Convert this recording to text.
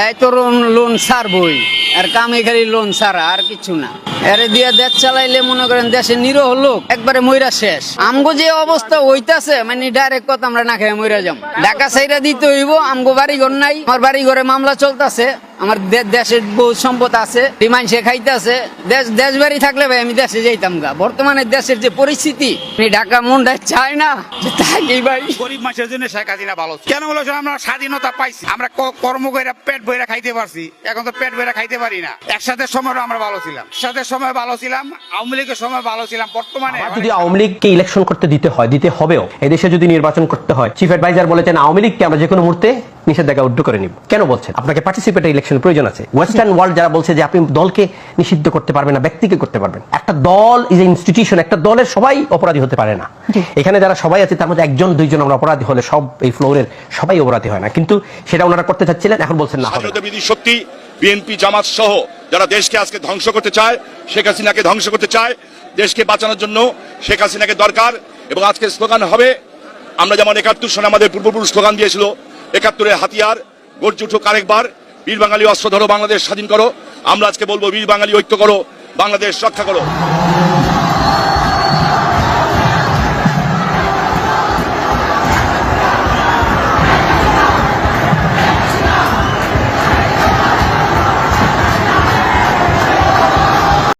এই তরুণ লোন সার বই আর কামে খালি লোন সারা আর কিছু না। এরে দিয়া দেশ চালাইলে মনে করেন দেশে লোক একবারে মইরা শেষ। আমগো যে অবস্থা হইতাছে মানে ডাইরেক্ট কথা আমরা না খেয়ে মইরা যাম। ঢাকা সাইরা দিতে হইব, আমগো বাড়ি ঘর নাই, আমার বাড়ি ঘরে মামলা চলতেছে, আমার দেশের বহু সম্পদ আছে বিমান সে খাইতেছে, দেশ দেশ বাড়ি থাকলে ভাই আমি দেশে যাইতাম গা। বর্তমানে দেশের যে পরিস্থিতি ঢাকা মনটা চাই না থাকি ভাই। গরিব মানুষের জন্য শেখ ভালো কেন বলো আমরা স্বাধীনতা পাইছি, আমরা কর্ম করে পেট ভরে খাইতে পারছি, এখন তো পেট ভরে খাইতে পারি না। একসাথে সময় আমরা ভালো ছিলাম, একসাথে সময় ভালো ছিলাম আওয়ামী লীগের সময় ভালো ছিলাম বর্তমানে যদি আওয়ামী লীগকে ইলেকশন করতে দিতে হয় দিতে হবেও এদেশে যদি নির্বাচন করতে হয় চিফ অ্যাডভাইজার বলেছেন আওয়ামী লীগকে আমরা যে কোনো মুহূর্তে নিষেধাজ্ঞা উড্ড করে নিব। কেন বলছেন? আপনাকে পার্টিসিপেট ইলেকশনের প্রয়োজন আছে। ওয়েস্টার্ন ওয়ার্ল্ড যারা বলছে যে আপনি দলকে নিষিদ্ধ করতে পারবেন না ব্যক্তিকে করতে পারবেন একটা দল ইজ ইনস্টিটিউশন একটা দলের সবাই অপরাধী হতে পারে না। এখানে যারা সবাই আছে তার মধ্যে একজন দুইজন আমরা অপরাধী হলে সব এই ফ্লোরের সবাই অপরাধী হয় না। কিন্তু সেটা ওনারা করতে চাচ্ছিলেন এখন বলছেন না সত্যি বিএনপি, জামাত সহ যারা দেশকে আজকে ধ্বংস করতে চায়, শেখ হাসিনাকে ধ্বংস করতে চায়, দেশকে বাঁচানোর জন্য শেখ হাসিনাকে দরকার। এবং আজকে স্লোগান হবে, আমরা যেমন একাত্তর সনে আমাদের পূর্বপুরুষ স্লোগান দিয়েছিল, একাত্তরের হাতিয়ার, গর্জে উঠুক আরেকবার, বীর বাঙালি অস্ত্র ধরো, বাংলাদেশ স্বাধীন করো। আমরা আজকে বলব, বীর বাঙালি ঐক্য করো, বাংলাদেশ রক্ষা করো।